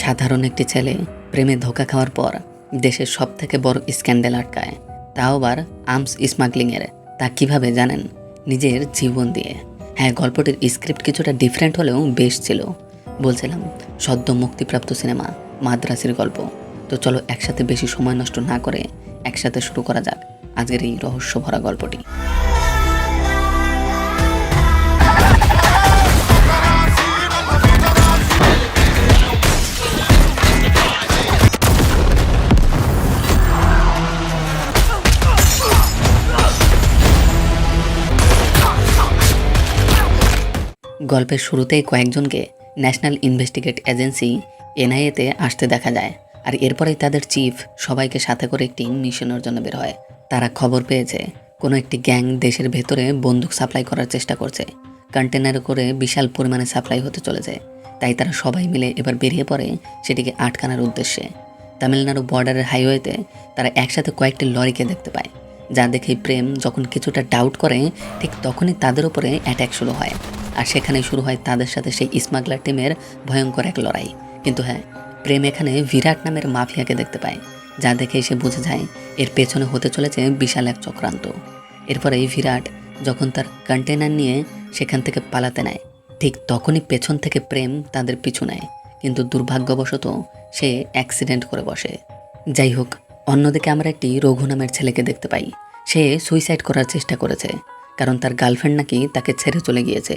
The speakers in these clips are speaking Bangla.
সাধারণ একটি ছেলে প্রেমে ধোকা খাওয়ার পর দেশের সব থেকে বড় স্ক্যান্ডেল আটকায়। তাও আবার আর্মস স্মাগলিংয়ের। তা কীভাবে জানেন? নিজের জীবন দিয়ে। হ্যাঁ গল্পটির স্ক্রিপ্ট কিছুটা ডিফারেন্ট হলেও বেশ ছিল। বলছিলাম, সদ্য মুক্তিপ্রাপ্ত সিনেমা, মাদ্রাসির গল্প। তো চলো একসাথে বেশি সময় নষ্ট না করে একসাথে শুরু করা যাক। আজকের এই রহস্য ভরা গল্পটি। গল্পের শুরুতেই কয়েকজনকে ন্যাশনাল ইনভেস্টিগেট এজেন্সি, এনআইএতে আসতে দেখা যায় আর এরপরেই তাদের চিফ সবাইকে সাথে করে একটি মিশনের জন্য বের হয়। তারা খবর পেয়েছে, কোনো একটি গ্যাং দেশের ভেতরে বন্দুক সাপ্লাই করার চেষ্টা করছে কন্টেনারে করে বিশাল পরিমাণে সাপ্লাই হতে চলেছে। তাই তারা সবাই মিলে এবার বেরিয়ে পড়ে সেটিকে আটকানোর উদ্দেশ্যে। তামিলনাড়ু বর্ডারের হাইওয়েতে তারা একসাথে কয়েকটি লরিকে দেখতে পায়, যা দেখে প্রেম যখন কিছুটা ডাউট করে, ঠিক তখনই তাদের উপরে অ্যাট্যাক শুরু হয়। আর সেখানে শুরু হয় তাদের সাথে সেই স্মাগলার টিমের ভয়ঙ্কর এক লড়াই। কিন্তু হ্যাঁ প্রেম এখানে বিরাট নামের মাফিয়াকে দেখতে পায়, যা দেখে সে বুঝে যায় এর পেছনে হতে চলেছে বিশাল এক চক্রান্ত। এরপরে বিরাট যখন তার কন্টেনার নিয়ে সেখান থেকে পালাতে নেয়, ঠিক তখনই পেছন থেকে প্রেম তাদের পিছু নেয়। কিন্তু দুর্ভাগ্যবশত সে অ্যাক্সিডেন্ট করে বসে। যাই হোক, অন্যদিকে আমরা একটি রঘু নামের ছেলেকে দেখতে পাই। সে সুইসাইড করার চেষ্টা করেছে, কারণ তার গার্লফ্রেন্ড নাকি তাকে ছেড়ে চলে গিয়েছে।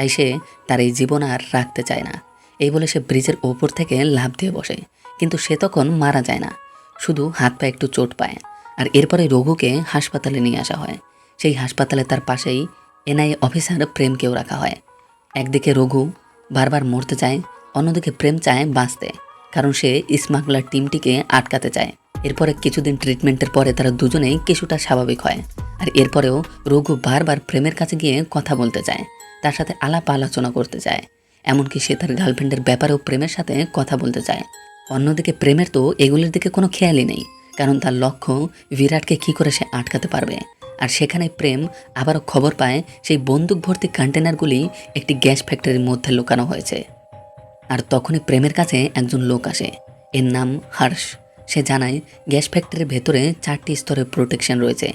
তাই সে তার এই জীবন আর রাখতে চায় না। এই বলে সে ব্রিজের ওপর থেকে লাভ দিয়ে বসে। কিন্তু সে তখন মারা যায় না। শুধু হাত পা একটু চোট পায়। আর এরপরে রঘুকে হাসপাতালে নিয়ে আসা হয়। সেই হাসপাতালে তার পাশেই এনআইএ অফিসার প্রেমকেও রাখা হয়। একদিকে রঘু বারবার মরতে চায়, অন্যদিকে প্রেম চায় বাঁচতে। কারণ সে স্মাগলার টিমটিকে আটকাতে চায়। এরপরে কিছুদিন ট্রিটমেন্টের পরে তারা দুজনেই কিছুটা স্বাভাবিক হয়। আর এরপরেও রঘু বারবার প্রেমের কাছে গিয়ে কথা বলতে চায়। তার সাথে আলাপ আলোচনা করতে চায় এমনকি সে তার গার্লফ্রেন্ডের ব্যাপারেও প্রেমের সাথে কথা বলতে চায়। অন্যদিকে প্রেমের তো এগুলির দিকে কোনো খেয়ালই নেই, কারণ তার লক্ষ্য বিরাটকে কী করে সে আটকাতে পারবে। আর সেখানে প্রেম আবারও খবর পায় সেই বন্দুক ভর্তি কন্টেনারগুলি একটি গ্যাস ফ্যাক্টরির মধ্যে লুকানো হয়েছে। আর তখনই প্রেমের কাছে একজন লোক আসে। এর নাম হর্ষ। সে জানায়, গ্যাস ফ্যাক্টরির ভেতরে চারটি স্তরের প্রোটেকশন রয়েছে।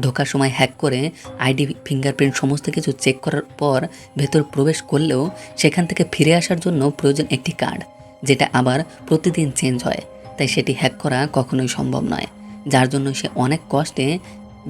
ঢোকার সময় হ্যাক করে আইডি ফিঙ্গারপ্রিন্ট সমস্ত কিছু চেক করার পর ভেতর প্রবেশ করলেও সেখান থেকে ফিরে আসার জন্য প্রয়োজন একটি কার্ড যেটা আবার প্রতিদিন চেঞ্জ হয়। তাই সেটি হ্যাক করা কখনোই সম্ভব নয়। যার জন্য সে অনেক কষ্টে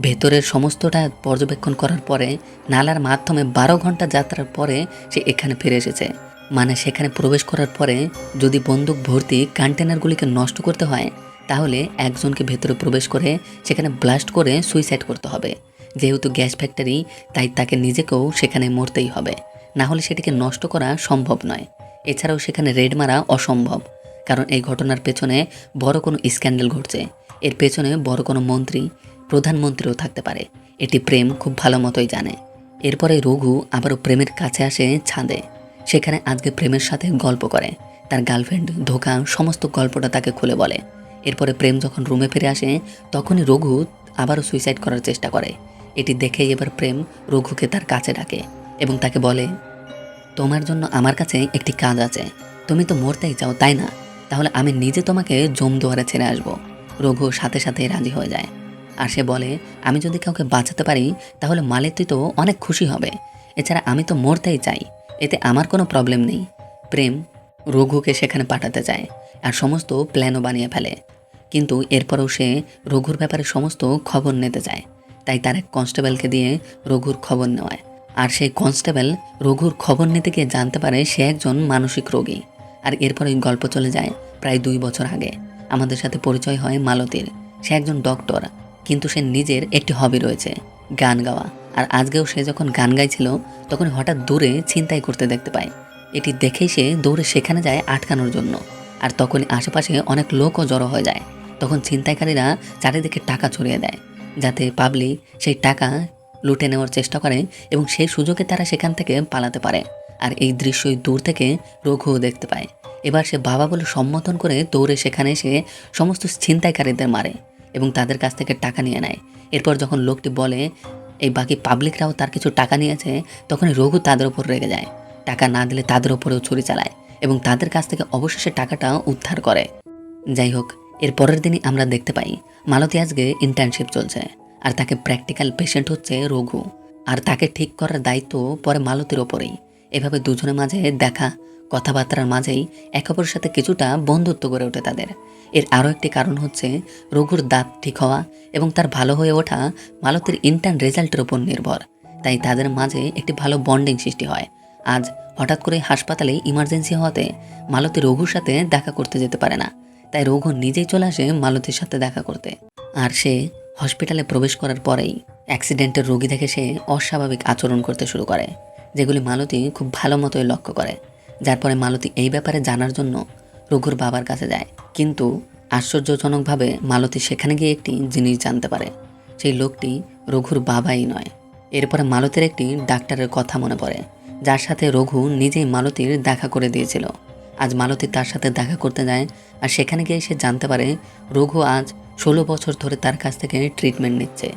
ভেতরের সমস্তটা পর্যবেক্ষণ করার পরে নালার মাধ্যমে বারো ঘণ্টা যাত্রার পরে সে এখানে ফিরে এসেছে। মানে সেখানে প্রবেশ করার পরে যদি বন্দুক ভর্তি কন্টেনারগুলিকে নষ্ট করতে হয় তাহলে একজনকে ভেতরে প্রবেশ করে সেখানে ব্লাস্ট করে সুইসাইড করতে হবে। যেহেতু গ্যাস ফ্যাক্টরি তাই তাকে নিজেকেও সেখানে মরতেই হবে। না হলে সেটিকে নষ্ট করা সম্ভব নয়। এছাড়াও সেখানে রেড মারা অসম্ভব। কারণ এই ঘটনার পেছনে বড় কোনো স্ক্যান্ডেল ঘটছে। এর পেছনে বড় কোনো মন্ত্রী, প্রধানমন্ত্রীও থাকতে পারে। এটি প্রেম খুব ভালো মতোই জানে। এরপরে রঘু আবারও প্রেমের কাছে আসে ছাদে। সেখানে আজকে প্রেমের সাথে গল্প করে। তার গার্লফ্রেন্ড ধোকা সমস্ত গল্পটা তাকে খুলে বলে। এরপরে প্রেম যখন রুমে ফিরে আসে, তখনই রঘু আবারও সুইসাইড করার চেষ্টা করে। এটি দেখেই এবার প্রেম রঘুকে তার কাছে ডাকে এবং তাকে বলে, তোমার জন্য আমার কাছে একটি কাজ আছে। তুমি তো মরতেই চাও, তাই না? তাহলে আমি নিজে তোমাকে জম দুয়ারে ছেড়ে আসব রঘু সাথে সাথে রাজি হয়ে যায়। আর সে বলে, আমি যদি কাউকে বাঁচাতে পারি, তাহলে মালেতি তো অনেক খুশি হবে। এছাড়া আমি তো মরতেই চাই। এতে আমার কোনো প্রবলেম নেই প্রেম রঘুকে সেখানে পাঠাতে চায় আর সমস্ত প্ল্যানও বানিয়ে ফেলে। কিন্তু এরপরেও সে রঘুর ব্যাপারে সমস্ত খবর নিতে চায় তাই তার এক কনস্টেবলকে দিয়ে রঘুর খবর নেওয়ায়। আর সেই কনস্টেবল রঘুর খবর নিতে গিয়ে জানতে পারে সে একজন মানসিক রোগী। আর এরপরে গল্প চলে যায় প্রায় দুই বছর আগে। আমাদের সাথে পরিচয় হয় মালতীর। সে একজন ডক্টর, কিন্তু সে নিজের একটি হবি রয়েছে, গান গাওয়া। আর আজকেও সে যখন গান গাইছিল, তখন হঠাৎ দূরে ছিনতাই করতে দেখতে পায়। এটি দেখেই সে দৌড়ে সেখানে যায় আটকানোর জন্য। আর তখন আশেপাশে অনেক লোকও জড়ো হয়ে যায়। তখন ছিনতাইকারীরা চারিদিকে টাকা ছড়িয়ে দেয়, যাতে পাবলিক সেই টাকা লুটে নেওয়ার চেষ্টা করে এবং সেই সুযোগে তারা সেখান থেকে পালাতে পারে। আর এই দৃশ্যই দূর থেকে রঘুও দেখতে পায়। এবার সে বাবা বলে সম্বোধন করে দৌড়ে সেখানে এসে সমস্ত ছিনতাইকারীদের মারে এবং তাদের কাছ থেকে টাকা নিয়ে নেয়। এরপর যখন লোকটি বলে, এই বাকি পাবলিকরাও তার কিছু টাকা নিয়েছে, তখন রঘু তাদের ওপর রেগে যায়। টাকা না দিলে তাদের ওপরেও ছুরি চালায় এবং তাদের কাছ থেকে অবশেষে টাকাটা উদ্ধার করে। যাই হোক এর পরের দিনই আমরা দেখতে পাই, মালতী আজকে ইন্টার্নশিপ চলছে, আর তাকে প্র্যাকটিক্যাল পেশেন্ট হচ্ছে রঘু। আর তাকে ঠিক করার দায়িত্ব পরে মালতীর ওপরেই। এভাবে দুজনের মাঝে দেখা, কথাবার্তার মাঝেই একে অপরের সাথে কিছুটা বন্ধুত্ব গড়ে ওঠে তাদের। এর আরও একটি কারণ হচ্ছে রঘুর দাঁত ঠিক হওয়া এবং তার ভালো হয়ে ওঠা মালতীর ইন্টার্ন রেজাল্টের উপর নির্ভর। তাই তাদের মাঝে একটি ভালো বন্ডিং সৃষ্টি হয়। আজ হঠাৎ করে হাসপাতালে ইমার্জেন্সি হওয়াতে মালতী রঘুর সাথে দেখা করতে যেতে পারে না। তাই রঘু নিজেই চলে আসে মালতীর সাথে দেখা করতে। আর সে হসপিটালে প্রবেশ করার পরেই অ্যাক্সিডেন্টের রোগী দেখে সে অস্বাভাবিক আচরণ করতে শুরু করে, যেগুলি মালতী খুব ভালো মতোই লক্ষ্য করে। যার পরে মালতী এই ব্যাপারে জানার জন্য রঘুর বাবার কাছে যায়। কিন্তু আশ্চর্যজনকভাবে মালতী সেখানে গিয়ে একটি জিনিস জানতে পারে। সেই লোকটি রঘুর বাবাই নয়। এরপরে মালতীর একটি ডাক্তারের কথা মনে পড়ে, যার সাথে রঘু নিজেই মালতীর দেখা করে দিয়েছিল। আজ মালতী তার সাথে দেখা করতে যায় আর সেখানে গিয়ে সে জানতে পারে রঘু আজ ষোলো বছর ধরে তার কাছ থেকে ট্রিটমেন্ট নিচ্ছে।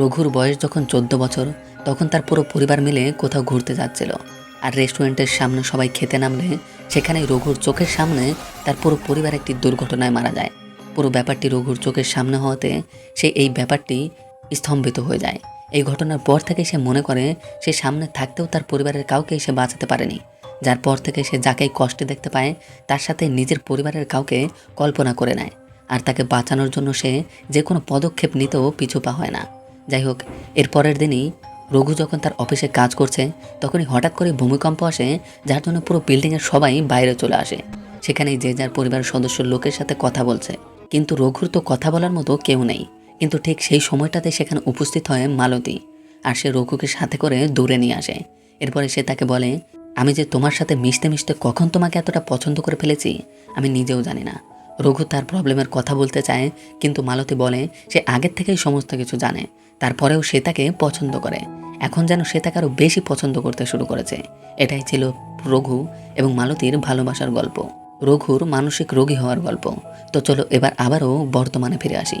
রঘুর বয়স যখন চোদ্দ বছর, তখন তার পুরো পরিবার মিলে কোথাও ঘুরতে যাচ্ছিল আর রেস্টুরেন্টের সামনে সবাই খেতে নামলে সেখানে রঘুর চোখের সামনে তার পুরো পরিবার একটি দুর্ঘটনায় মারা যায়। পুরো ব্যাপারটি রঘুর চোখের সামনে হওয়াতে সে এই ব্যাপারটি স্তম্ভিত হয়ে যায়। এই ঘটনার পর থেকে সে মনে করে সে সামনে থাকতেও তার পরিবারের কাউকে সে বাঁচাতে পারেনি। যার পর থেকে সে যাকেই কষ্টে দেখতে পায়, তার সাথে নিজের পরিবারের কাউকে কল্পনা করে নেয়। আর তাকে বাঁচানোর জন্য সে যে কোনো পদক্ষেপ নিতেও পিছু পা হয় না। যাই হোক, এর পরের দিনই রঘু যখন তার অফিসে কাজ করছে, তখনই হঠাৎ করে ভূমিকম্প আসে, যার জন্য পুরো বিল্ডিংয়ের সবাই বাইরে চলে আসে। সেখানেই যে যার পরিবারের সদস্য লোকের সাথে কথা বলছে। কিন্তু রঘুর তো কথা বলার মতো কেউ নেই। কিন্তু ঠিক সেই সময়টাতে সেখানে উপস্থিত হয় মালতী। আর সে রঘুকে সাথে করে দূরে নিয়ে আসে। এরপরে সে তাকে বলে আমি যে তোমার সাথে মিশতে মিশতে কখন তোমাকে এতটা পছন্দ করে ফেলেছি, আমি নিজেও জানি না। রঘু তার প্রবলেমের কথা বলতে চায়, কিন্তু মালতী বলে, সে আগের থেকেই সমস্ত কিছু জানে। তারপরেও সে তাকে পছন্দ করে। এখন যেন সে তাকে আরও বেশি পছন্দ করতে শুরু করেছে। এটাই ছিল রঘু এবং মালতীর ভালোবাসার গল্প। রঘুর মানসিক রোগী হওয়ার গল্প। তো চলো এবার আবারও বর্তমানে ফিরে আসি।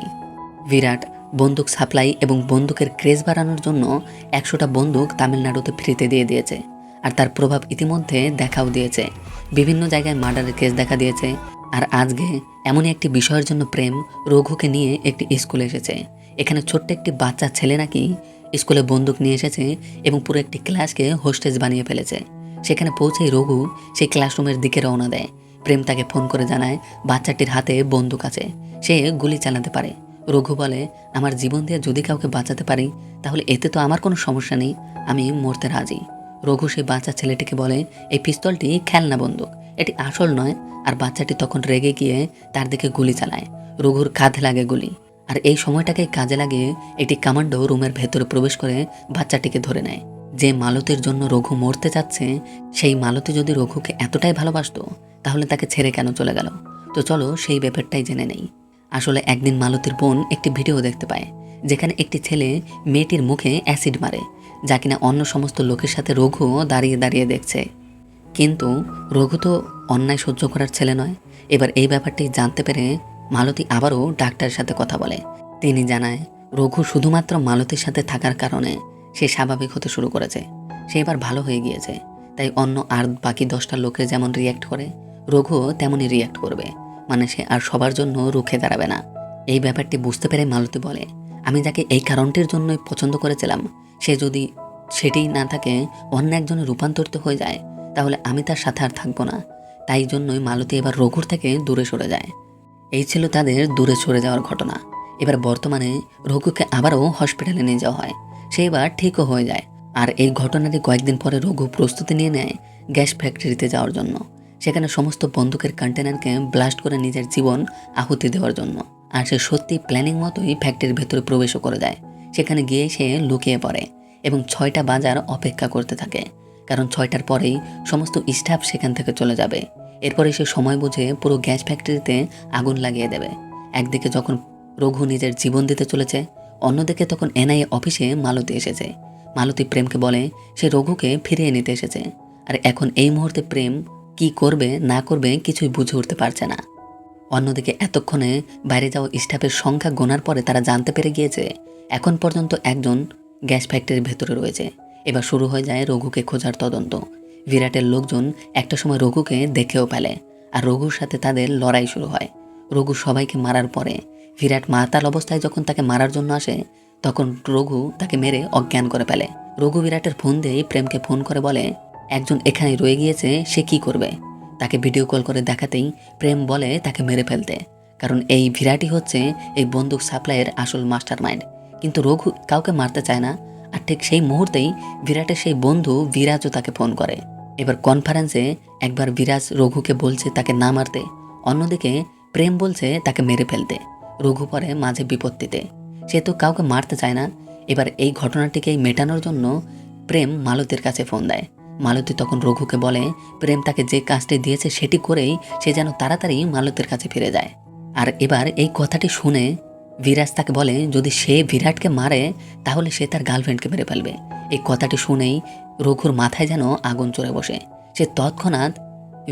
বিরাট, বন্দুক সাপ্লাই এবং বন্দুকের ক্রেজ বাড়ানোর জন্য একশোটা বন্দুক তামিলনাড়ুতে ফ্রিতে দিয়ে দিয়েছে। আর তার প্রভাব ইতিমধ্যে দেখাও দিয়েছে। বিভিন্ন জায়গায় মার্ডারের কেস দেখা দিয়েছে। আর আজকে এমনই একটি বিষয়ের জন্য প্রেম রঘুকে নিয়ে একটি স্কুলে এসেছে। এখানে ছোট্ট একটি বাচ্চা ছেলে নাকি স্কুলে বন্দুক নিয়ে এসেছে এবং পুরো একটি ক্লাসকে হোস্টেজ বানিয়ে ফেলেছে। সেখানে পৌঁছেই রঘু সেই ক্লাসরুমের দিকে রওনা দেয়। প্রেম তাকে ফোন করে জানায়, বাচ্চাটির হাতে বন্দুক আছে। সে গুলি চালাতে পারে। রঘু বলে, আমার জীবন দিয়ে যদি কাউকে বাঁচাতে পারি, তাহলে এতে তো আমার কোনো সমস্যা নেই। আমি মরতে রাজি। রঘু সেই বাচ্চা ছেলেটিকে বলে, এই পিস্তলটি খেলনা বন্দুক। এটি আসল নয়। আর বাচ্চাটি তখন রেগে গিয়ে তার দিকে গুলি চালায়। রঘুর কাঁধে লাগে গুলি। আর এই সময়টাকে কাজে লাগিয়ে এটি কামান্ডো রুমের ভেতরে প্রবেশ করে বাচ্চাটিকে ধরে নেয়। যে মালতীর জন্য রঘু মরতে যাচ্ছে সেই মালতি যদি রঘুকে এতটাই ভালোবাসতো, তাহলে তাকে ছেড়ে কেন চলে গেল? তো চলো সেই ব্যাপারটাই জেনে নেই। আসলে একদিন মালতীর বোন একটি ভিডিও দেখতে পায়, যেখানে একটি ছেলে মেয়েটির মুখে অ্যাসিড মারে। যা কিনা অন্য সমস্ত লোকের সাথে রঘু দাঁড়িয়ে দাঁড়িয়ে দেখছে। কিন্তু রঘু তো অন্যায় সহ্য করার ছেলে নয়। এবার এই ব্যাপারটি জানতে পেরে মালতী আবারও ডাক্তারের সাথে কথা বলে। তিনি জানায়, রঘু শুধুমাত্র মালতীর সাথে থাকার কারণে সে স্বাভাবিক হতে শুরু করেছে। সে এবার ভালো হয়ে গিয়েছে। তাই অন্য আর বাকি দশটা লোকে যেমন রিয়্যাক্ট করে রঘুও তেমনই রিয়্যাক্ট করবে। মানে সে আর সবার জন্য রুখে দাঁড়াবে না। এই ব্যাপারটি বুঝতে পেরে মালতী বলে আমি যাকে এই কারণটির জন্যই পছন্দ করেছিলাম, সে যদি সেটিই না থাকে, অন্য একজনে রূপান্তরিত হয়ে যায়, তাহলে আমি তার সাথে আর থাকব না। তাই জন্যই মালতী এবার রঘুর থেকে দূরে সরে যায়। এই ছিল তাদের দূরে সরে যাওয়ার ঘটনা। এবার বর্তমানে রঘুকে আবারও হসপিটালে নিয়ে যাওয়া হয়। সে এবার ঠিকও হয়ে যায়। আর এই ঘটনাটি কয়েকদিন পরে রঘু প্রস্তুতি নিয়ে নেয় গ্যাস ফ্যাক্টরিতে যাওয়ার জন্য। সেখানে সমস্ত বন্দুকের কন্টেনারকে ব্লাস্ট করে নিজের জীবন আহুতি দেওয়ার জন্য। আর সে সত্যি প্ল্যানিং মতোই ফ্যাক্টরির ভেতরে প্রবেশও করে দেয়। সেখানে গিয়ে সে লুকিয়ে পড়ে এবং ছয়টা বাজার অপেক্ষা করতে থাকে। কারণ ছয়টার পরেই সমস্ত স্টাফ সেখান থেকে চলে যাবে। এরপরে সে সময় বুঝে পুরো গ্যাস ফ্যাক্টরিতে আগুন লাগিয়ে দেবে। একদিকে যখন রঘু নিজের জীবন দিতে চলেছে, অন্যদিকে তখন এনআইএ অফিসে মালতী এসেছে। মালতী প্রেমকে বলে সে রঘুকে ফিরিয়ে নিতে এসেছে। আর এখন এই মুহূর্তে প্রেম কি করবে, না করবে কিছুই বুঝে উঠতে পারছে না। অন্যদিকে এতক্ষণে বাইরে যাওয়া স্টাফের সংখ্যা গোনার পরে তারা জানতে পেরে গিয়েছে, এখন পর্যন্ত একজন গ্যাস ফ্যাক্টরির ভেতরে রয়েছে। এবার শুরু হয়ে যায় রঘুকে খোঁজার তদন্ত। বিরাটের লোকজন একটা সময় রঘুকে দেখেও ফেলে আর রঘুর সাথে তাদের লড়াই শুরু হয়। রঘু সবাইকে মারার পরে বিরাট মাতাল অবস্থায় যখন তাকে মারার জন্য আসে, তখন রঘু তাকে মেরে অজ্ঞান করে ফেলে। রঘু বিরাটের ফোন দিয়ে প্রেমকে ফোন করে বলে, একজন এখানে রয়ে গিয়েছে, সে কি করবে? তাকে ভিডিও কল করে দেখাতেই প্রেম বলে তাকে মেরে ফেলতে। কারণ এই বিরাটই হচ্ছে এই বন্দুক সাপ্লাইয়ের আসল মাস্টার মাইন্ড কিন্তু রঘু কাউকে মারতে চায় না, আর ঠিক সেই মুহূর্তেই বিরাটের সেই বন্ধু বিরাজও তাকে ফোন করে। এবার কনফারেন্সে একবার বিরাজ রঘুকে বলছে তাকে না মারতে, অন্যদিকে প্রেম বলছে তাকে মেরে ফেলতে। রঘু পরে মাঝে বিপত্তিতে। সে তো কাউকে মারতে চায় না। এবার এই ঘটনাটিকে মেটানোর জন্য প্রেম মালতীর কাছে ফোন দেয়। মালতী তখন রঘুকে বলে, প্রেম তাকে যে কাজটি দিয়েছে সেটি করেই সে যেন তাড়াতাড়ি মালতীর কাছে ফিরে যায়। আর এবার এই কথাটি শুনে বিরাজ তাকে বলে, যদি সে বিরাটকে মারে, তাহলে সে তার গার্লফ্রেন্ডকে মেরে ফেলবে। এই কথাটি শুনেই রঘুর মাথায় যেন আগুন চড়ে বসে। সে তৎক্ষণাৎ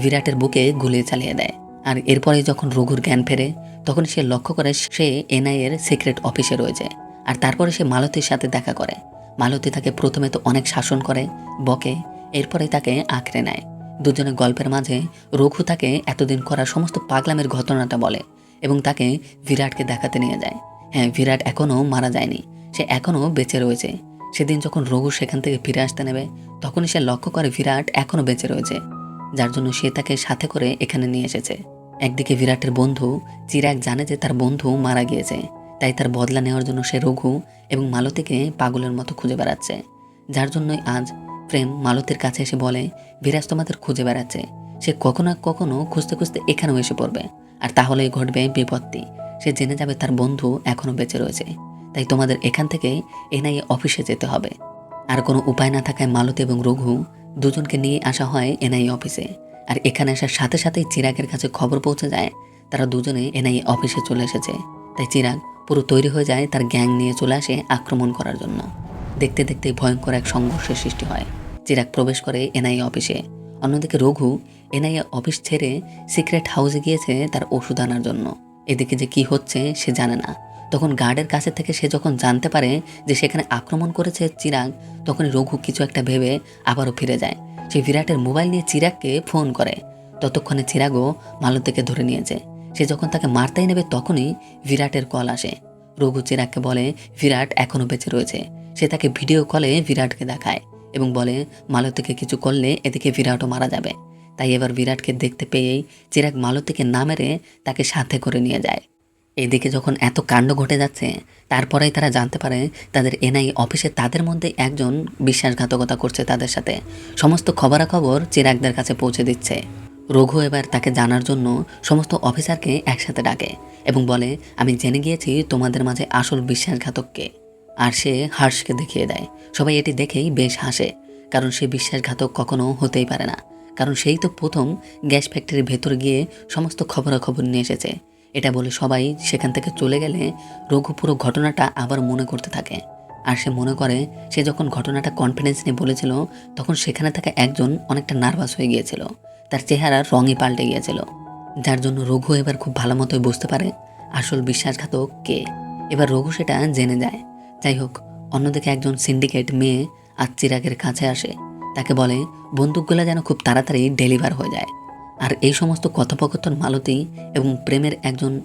বিরাটের বুকে গুলিয়ে চালিয়ে দেয়। আর এরপরে যখন রঘুর জ্ঞান ফেরে, তখন সে লক্ষ্য করে সে এনআইএর সিক্রেট অফিসে রয়েছে। আর তারপরে সে মালতীর সাথে দেখা করে। মালতী তাকে প্রথমে তো অনেক শাসন করে, বকে এরপরে তাকে আঁকড়ে নেয়। দুজনের গল্পের মাঝে রঘু তাকে এতদিন করা সমস্ত পাগলামের ঘটনাটা বলে এবং তাকে বিরাটকে দেখাতে নিয়ে যায়। হ্যাঁ বিরাট এখনও মারা যায়নি। সে এখনও বেঁচে রয়েছে। সেদিন যখন রঘু সেখান থেকে ফিরে আসতে নেবে, তখনই সে লক্ষ্য করে বিরাট এখনও বেঁচে রয়েছে, যার জন্য সে তাকে সাথে করে এখানে নিয়ে এসেছে। একদিকে বিরাটের বন্ধু চিরাগ জানে যে তার বন্ধু মারা গিয়েছে, তাই তার বদলা নেওয়ার জন্য সে রঘু এবং মালতীকে পাগলের মতো খুঁজে বেড়াচ্ছে, যার জন্যই আজ প্রেম মালতীর কাছে এসে বলে বিরাজ তোমাদের খুঁজে বেড়াচ্ছে। সে কখনো কখনো খুঁজতে খুঁজতে এখানেও এসে পড়বে। আর তাহলেই ঘটবে বিপত্তি। সে জেনে যাবে তার বন্ধু এখনও বেঁচে রয়েছে। তাই তোমাদের এখান থেকে এনআইএ অফিসে যেতে হবে। আর কোনো উপায় না থাকায় মালতী এবং রঘু দুজনকে নিয়ে আসা হয় এনআইএ অফিসে। আর এখানে আসার সাথে সাথেই চিরাগের কাছে খবর পৌঁছে যায়, তারা দুজনে এনআইএ অফিসে চলে এসেছে। তাই চিরাগ পুরো তৈরি হয়ে যায় তার গ্যাং নিয়ে চলে আসে আক্রমণ করার জন্য। দেখতে দেখতে ভয়ঙ্কর এক সংঘর্ষের সৃষ্টি হয়। চিরাগ প্রবেশ করে এনআইএ অফিসে। অন্যদিকে রঘু এনআইএ অফিস ছেড়ে সিক্রেট হাউসে গিয়েছে তার ওষুধ আনার জন্য। এদিকে যে কি হচ্ছে সে জানে না। তখন গার্ডের কাছে থেকে সে যখন জানতে পারে যে সেখানে আক্রমণ করেছে চিরাগ তখন রঘু কিছু একটা ভেবে আবারও ফিরে যায়। সে বিরাটের মোবাইল নিয়ে চিরাগকে ফোন করে। ততক্ষণে চিরাগও মালতীকে ধরে নিয়েছে। সে যখন তাকে মারতেই নেবে তখনই বিরাটের কল আসে। রঘু চিরাগকে বলে, বিরাট এখনও বেঁচে রয়েছে। সে তাকে ভিডিও কলে বিরাটকে দেখায়। এবং বলে, মালতীকে কিছু করলে এদিকে বিরাটও মারা যাবে। তাই এবার বিরাটকে দেখতে পেয়েই চিরাগ মালতীকে না মেরে তাকে সাথে করে নিয়ে যায়। এদিকে যখন এত কাণ্ড ঘটে যাচ্ছে, তারপরেই তারা জানতে পারে তাদের এনআই অফিসে তাদের মধ্যে একজন বিশ্বাসঘাতকতা করছে তাদের সাথে। সমস্ত খবরাখবর চিরাগদের কাছে পৌঁছে দিচ্ছে। রঘু এবার তাকে জানার জন্য সমস্ত অফিসারকে একসাথে ডাকে এবং বলে, আমি জেনে গিয়েছি তোমাদের মাঝে আসল বিশ্বাসঘাতককে। আর সে হার্ষকে দেখিয়ে দেয়। সবাই এটি দেখেই বেশ হাসে, কারণ সে বিশ্বাসঘাতক কখনো হতেই পারে না। কারণ সেই তো প্রথম গ্যাস ফ্যাক্টরির ভেতর গিয়ে সমস্ত খবরাখবর নিয়ে এসেছে। এটা বলে সবাই সেখান থেকে চলে গেলে রঘু পুরো ঘটনাটা আবার মনে করতে থাকে। আর সে মনে করে, সে যখন ঘটনাটা কনফিডেন্স নিয়ে বলেছিল, তখন সেখানে থাকা একজন অনেকটা নার্ভাস হয়ে গিয়েছিল। তার চেহারার রঙই পাল্টে গিয়েছিল। যার জন্য রঘু এবার খুব ভালো মতোই বুঝতে পারে আসল বিশ্বাসঘাতক কে। এবার রঘু সেটা জেনে যায়। যাই হোক, অন্যদিকে একজন সিন্ডিকেট মেয়ে আর চিরাগের কাছে আসে। তাকে বলে, বন্দুকগুলো যেন খুব তাড়াতাড়ি ডেলিভার হয়ে যায়। আর এই সমস্ত কথোপকথন মালতী এবং প্রেমের একজন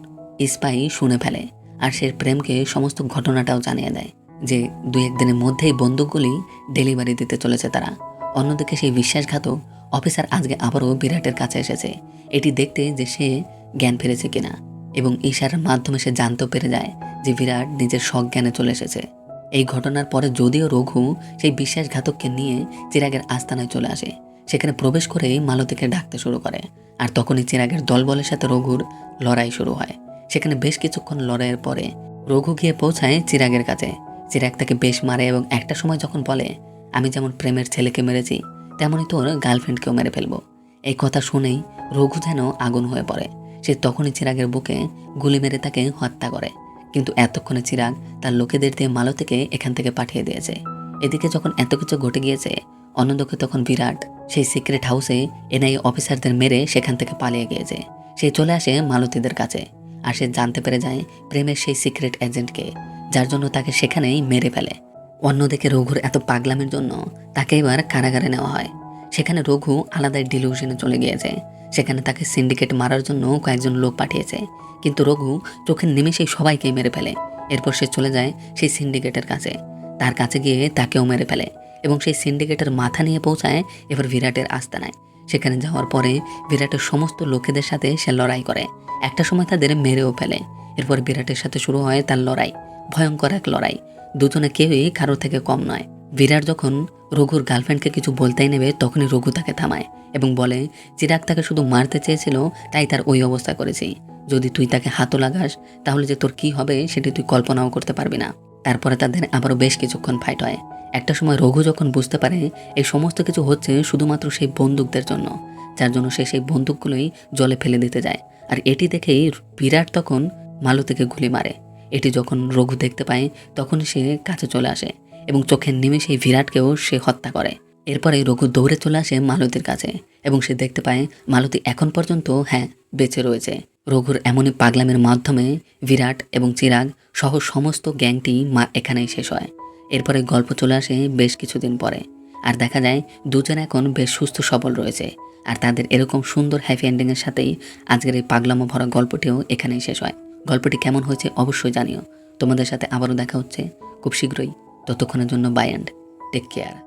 স্পাই শুনে ফেলে আর সে প্রেমকে সমস্ত ঘটনাটাও জানিয়ে দেয় যে দুই একদিনের মধ্যেই বন্দুকগুলি ডেলিভারি দিতে চলেছে তারা। অন্যদিকে সেই বিশ্বাসঘাতক অফিসার আজকে আবারও বিরাটের কাছে এসেছে। এটি দেখতে যে সে জ্ঞান ফিরেছে কিনা। এবং ইশারার মাধ্যমে সে জানতেও পেরে যায় যে বিরাট নিজের সজ্ঞানে চলে এসেছে। এই ঘটনার পরে যদিও রঘু সেই বিশ্বাসঘাতককে নিয়ে চিরাগের আস্তানায় চলে আসে, সেখানে প্রবেশ করেই মালতীকে ডাকতে শুরু করে। আর তখনই চিরাগের দলবলের সাথে রঘুর লড়াই শুরু হয়। সেখানে বেশ কিছুক্ষণ লড়াইয়ের পরে রঘু গিয়ে পৌঁছায় চিরাগের কাছে। চিরাগ তাকে বেশ মারে এবং একটা সময় যখন বলে, আমি যেমন প্রেমের ছেলেকে মেরেছি, তেমনই তোর গার্লফ্রেন্ডকেও মেরে ফেলব। এই কথা শুনেই রঘু যেন আগুন হয়ে পড়ে। সে তখনই চিরাগের বুকে গুলি মেরে তাকে হত্যা করে। কিন্তু এতক্ষণে চিরাগ তার লোকেদের দিয়ে মালতীকে এখান থেকে পাঠিয়ে দিয়েছে। এদিকে যখন এত কিছু ঘটে গিয়েছে অন্যদিকে তখন বিরাট সেই সিক্রেট হাউসে এনআই অফিসারদের মেরে সেখান থেকে পালিয়ে গিয়েছে। সে চলে আসে মালতীদের কাছে আর সে জানতে পেরে যায় প্রেমের সেই সিক্রেট এজেন্টকে যার জন্য তাকে সেখানেই মেরে ফেলে। অন্যদিকে রঘুর এত পাগলামের জন্য তাকে এবার কারাগারে নেওয়া হয়। সেখানে রঘু আলাদাই ডিলিউশনে চলে গিয়েছে। সেখানে তাকে সিন্ডিকেট মারার জন্য কয়েকজন লোক পাঠিয়েছে। কিন্তু রঘু চোখের নিমেষেই সবাইকে মেরে ফেলে। এরপর সে চলে যায় সেই সিন্ডিকেটের কাছে। তার কাছে গিয়ে তাকেও মেরে ফেলে এবং সেই সিন্ডিকেটের মাথা নিয়ে পৌঁছায় এবার বিরাটের আস্তানায়। সেখানে যাওয়ার পরে বিরাটের সমস্ত লোকেদের সাথে সে লড়াই করে। একটা সময় তাদের মেরেও ফেলে। এরপর বিরাটের সাথে শুরু হয় তার লড়াই। ভয়ঙ্কর এক লড়াই। দুজনে কেউই কারোর থেকে কম নয়। বিরাট যখন রঘুর গার্লফ্রেন্ডকে কিছু বলতেই নেবে, তখনই রঘু তাকে থামায় এবং বলে, চিরাগ তাকে শুধু মারতে চেয়েছিল, তাই তার ওই অবস্থা করেছি। যদি তুই তাকে হাতও লাগাস, তাহলে যে তোর কি হবে, সেটি তুই কল্পনাও করতে পারবি না। তারপরে তাদের আবারও বেশ কিছুক্ষণ ফাইট হয়। একটা সময় রঘু যখন বুঝতে পারে এই সমস্ত কিছু হচ্ছে শুধুমাত্র সেই বন্দুকদের জন্য, যার জন্য সে সেই বন্দুকগুলোই জলে ফেলে দিতে যায়। আর এটি দেখেই বিরাট তখন মালতীকে গুলি মারে। এটি যখন রঘু দেখতে পায় তখন সে কাছে চলে আসে। এবং চোখের নিমেষেই বিরাটকেও সে হত্যা করে। এরপরে রঘু দৌড়ে চলে আসে মালতীর কাছে এবং সে দেখতে পায় মালতী এখন পর্যন্ত হ্যাঁ বেঁচে রয়েছে। রঘুর এমনই পাগলামের মাধ্যমে বিরাট এবং চিরাগ সহ সমস্ত গ্যাংটি মা এখানেই শেষ হয়। এরপরে গল্প চলে আসে বেশ কিছুদিন পরে। আর দেখা যায় দুজন এখন বেশ সুস্থ সবল রয়েছে। আর তাদের এরকম সুন্দর হ্যাপি এন্ডিংয়ের সাথেই আজকের এই পাগলামো ভরা গল্পটিও এখানেই শেষ হয়। গল্পটি কেমন হয়েছে অবশ্যই জানিও। তোমাদের সাথে আবারও দেখা হচ্ছে খুব শীঘ্রই। ততক্ষণের জন্য বাই অ্যান্ড টেক কেয়ার।